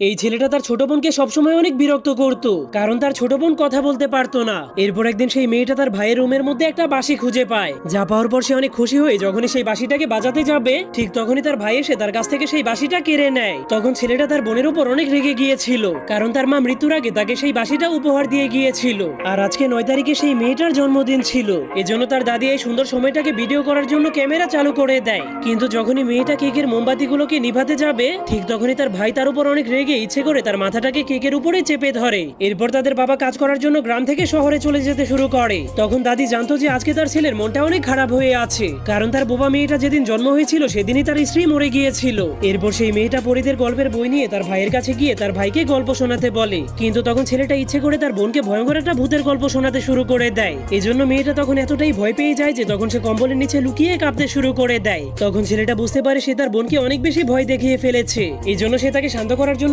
এই ছেলেটা তার ছোট বোনকে সবসময় অনেক বিরক্ত করত, কারণ তার ছোট বোন কথা বলতে পারতো না। এরপর একদিন সেই মেয়েটা তার ভাইয়ের রুমের মধ্যে একটা বাঁশি খুঁজে পায়। যা পাওয়ার পর সে অনেক খুশি হয়ে যখনই সেই বাঁশিটাকে বাজাতে যাবে, ঠিক তখনই তার ভাই এসে তার কাছ থেকে সেই বাঁশিটা কেড়ে নেয়। তখন ছেলেটা তার বোনের উপর অনেক রেগে গিয়েছিল, কারণ তার মা মৃত্যুর আগে তাকে সেই বাঁশিটা উপহার দিয়ে গিয়েছিল। আর আজকে নয় তারিখে সেই মেয়েটার জন্মদিন ছিল। এজন্য তার দাদি এই সুন্দর সময়টাকে ভিডিও করার জন্য ক্যামেরা চালু করে দেয়। কিন্তু যখনই মেয়েটা কেকের মোমবাতিগুলোকে নিভাতে যাবে, ঠিক তখনই তার ভাই তার উপর অনেক রেগে ইচ্ছে করে তার মাথাটাকে কেকের উপরে চেপে ধরে। এরপর তাদের বাবা কাজ করার জন্য গ্রাম থেকে শহরে চলে যেতে শুরু করে। তখন দাদি জানতো যে আজকে তার ছেলের মনটা অনেক খারাপ হয়ে আছে। কারণ তার বোবা মেয়েটা যেদিন জন্ম হয়েছিল, সেদিনই তার স্ত্রী মরে গিয়েছিল। এরপর সেই মেয়েটা পরিদের গল্পের বই নিয়ে তার ভাইয়ের কাছে গিয়ে তার ভাইকে গল্প শোনাতে বলে। কিন্তু তখন ছেলেটা ইচ্ছে করে তার বোনকে ভয়ঙ্কর একটা ভূতের গল্প শোনাতে শুরু করে দেয়। এজন্য মেয়েটা তখন এতটাই ভয় পেয়ে যায় যে তখন সে কম্বলের নিচে লুকিয়ে কাঁপতে শুরু করে দেয়। তখন ছেলেটা বুঝতে পারে সে তার বোনকে অনেক বেশি ভয় দেখিয়ে ফেলেছে। এই জন্য সে তাকে শান্ত করার জন্য